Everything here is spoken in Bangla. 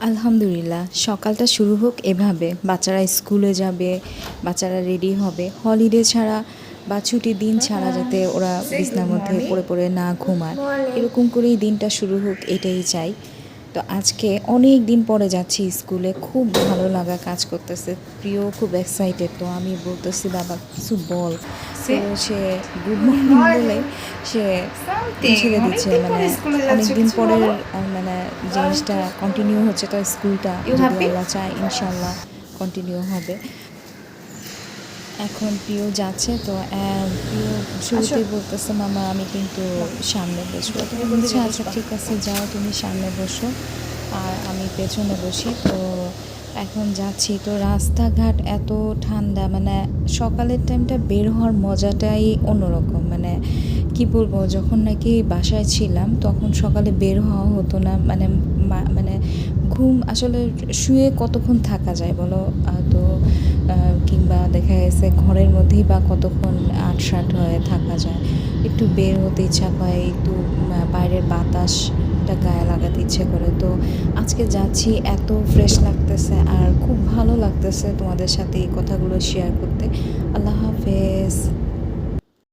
আলহামদুলিল্লাহ, সকালটা শুরু হোক এভাবে। বাচ্চারা স্কুলে যাবে, বাচ্চারা রেডি হবে। হলিডে ছাড়া বা ছুটির দিন ছাড়া যাতে ওরা বিছনার মধ্যে পড়ে পড়ে না ঘুমায়। এরকম করেই দিনটা শুরু হোক, এটাই চাই। তো আজকে অনেক দিন পরে যাচ্ছি স্কুলে খুব ভালো লাগা কাজ করতেছে প্রিয় খুব এক্সাইটেড তো আমি বলতেছি বাবা কিছু বল। তো সে গুড মর্নিং বলে সে ছেড়ে দিচ্ছে মানে অনেকদিন পরের আহ, মানে জিনিসটা কন্টিনিউ হচ্ছে তো স্কুলটা আল্লাহ চায় ইনশাল্লাহ কন্টিনিউ হবে। এখন প্রিয় যাচ্ছে তো প্রিয় শুরুতেই বলতেছে মামা আমি কিন্তু সামনে বসবো। তো আমি বলছি আচ্ছা ঠিক আছে যাও তুমি সামনে বসো। আর আমি পেছনে বসি তো এখন যাচ্ছি। তো রাস্তাঘাট এত ঠান্ডা মানে সকালের টাইমটা বের হওয়ার মজাটাই অন্যরকম। মানে কি বলব যখন নাকি বাসায় ছিলাম তখন সকালে বের হওয়া হতো না। মানে মানে ঘুম আসলে শুয়ে কতক্ষণ থাকা যায় বলো? তো কিংবা দেখা ঘরের মধ্যেই বা কতক্ষণ আটসাট হয়ে থাকা যায়। একটু বের হতে ইচ্ছা করে, একটু বাইরের বাতাসটা গায়ে লাগাতে ইচ্ছে করে। তো আজকে যাচ্ছি, এত ফ্রেশ লাগতেছে আর খুব ভালো লাগতেছে তোমাদের সাথে এই কথাগুলো শেয়ার করতে। আল্লাহ হাফেজ।